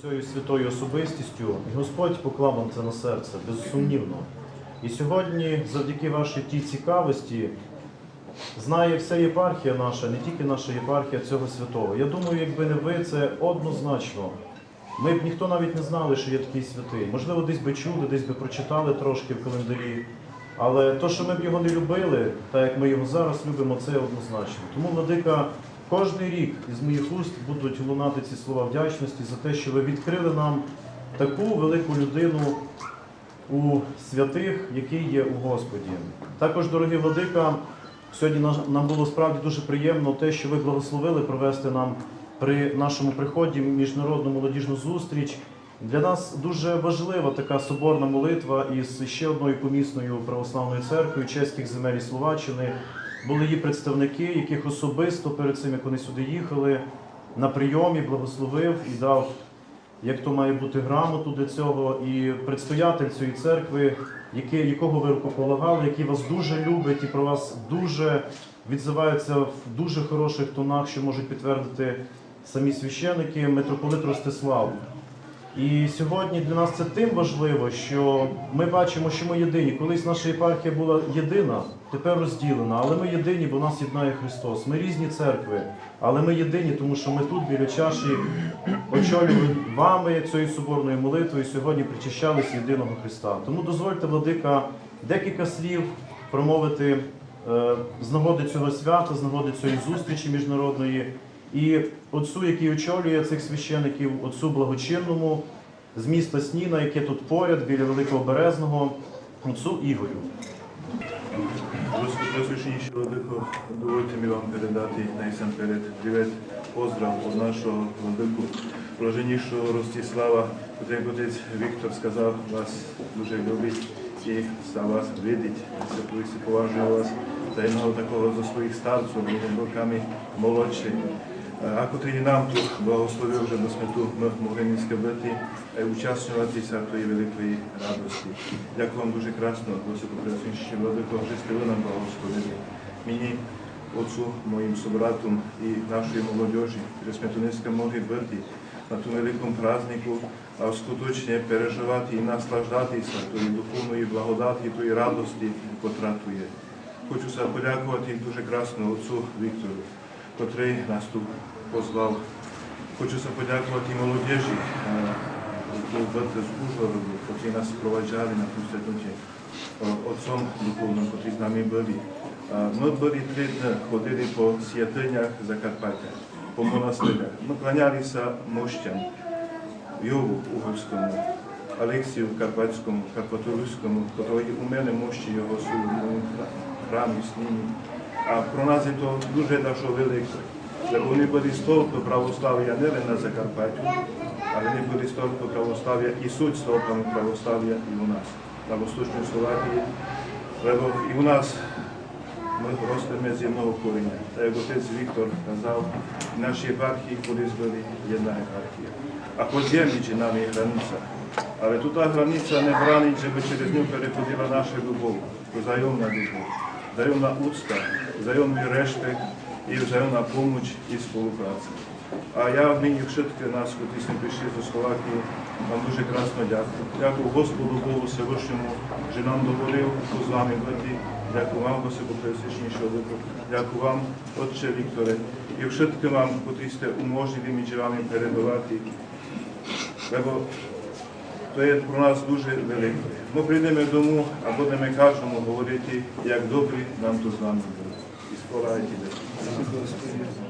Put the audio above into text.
цією святою особистістю, і Господь поклав вам це на серце, безсумнівно. І сьогодні, завдяки вашій тій цікавості, знає вся єпархія наша, не тільки наша єпархія цього святого. Я думаю, якби не ви, це однозначно. Ми б ніхто навіть не знали, що є такий святий. Можливо, десь би чули, десь би прочитали трошки в календарі. Але то, що ми б його не любили, так як ми його зараз любимо, це однозначно. Тому, владика, кожний рік із моїх уст будуть лунати ці слова вдячності за те, що ви відкрили нам таку велику людину у святих, який є у Господі. Також, дорогі владика, сьогодні нам було справді дуже приємно те, що ви благословили провести нам при нашому приході міжнародну молодіжну зустріч. Для нас дуже важлива така соборна молитва із ще одною помісною православною церквою чеських земель і Словаччини. Були її представники, яких особисто перед цим, як вони сюди їхали, на прийомі благословив і дав як то має бути грамоту для цього, і предстоятель цієї церкви, якого ви рукополагали, який вас дуже любить і про вас дуже відзивається в дуже хороших тонах, що можуть підтвердити самі священики, митрополит Ростислав. І сьогодні для нас це тим важливо, що ми бачимо, що ми єдині. Колись наша єпархія була єдина, тепер розділена, але ми єдині, бо нас єднає Христос. Ми різні церкви, але ми єдині, тому що ми тут біля чаші очолюємо вами цією соборною молитвою. Сьогодні причащались єдиного Христа. Тому дозвольте, владика, декілька слів промовити е, з нагоди цього свята, з нагоди цієї зустрічі міжнародної. І отцу, який очолює цих священиків, отцу благочинному з міста Сніна, яке тут поряд, біля Великого Березного, отцу Ігорю. Najslušnejši vладико, dovolite mi vam передати найсамперед привет, поздрав від нашого владику, блаженнішого Ростислава, як отець Віктор сказав, вас дуже любить і за вас видить, поважує вас за jedного такого за своїх старців, роками молодший. Котрий нам тут благословив, щоб ми тут ми могли не скабити, участвуватися в тої великої радості. Дякую вам дуже красно, високопреосвященніші владико, що сте ви нам благословили. Мені, отцу, моїм собратам і нашої молодежі, що ми тут днеска могли бути на тому великому празднику, а скуточне переживати і наслаждатися тої духовної благодаті, тої радості, котра є. Хочу подякувати дуже красно отцу Віктору, котрий нас тут позвав. Хочу подякувати молодежі, які з Ужгороду, котрі нас проваджали на ту святоті, отцом духовним, котрі з нами були. Е, Ми були три дні, ходили по святинях Закарпаття, по монастирях. Ми кланялися мощам, Йову Угорському, Алексію Карпатському, Карпаторуському, котрий у мене мощі його своєму храмі сніні. А про нас є то дуже даже велике. Бо вони були стовпи православ'я не лише на Закарпаттю, але вони були стовпи православ'я і суть стовпами православ'я і у нас, на Восточній Словакії. Бо і у нас ми ростемо з одного коріння. Та як отець Віктор казав, в нашій єпархії колись були одна єпархія. А по землі чи нами є границя. Але тут та границя не гранить, щоб через нього переходила наша любов, взаємна любов, взаємна уцта, Взаємний респект і взаємна поміч і співпраця. А я нині všetky нас, сме прийшли до Словакії, вам дуже красно дякую. Дякую Господу Богу Всевишньому, що нам доволив з вами бути. Дякую вам, Високопресвященішого Духа. Дякую вам, Отче Вікторе, і všetky вам, котрі сте уможливі між вами перебувати. Бо то є про нас дуже велике. Ми прийдемо дому, а будемо кожному говорити, як добре нам тут з вами було. І скоро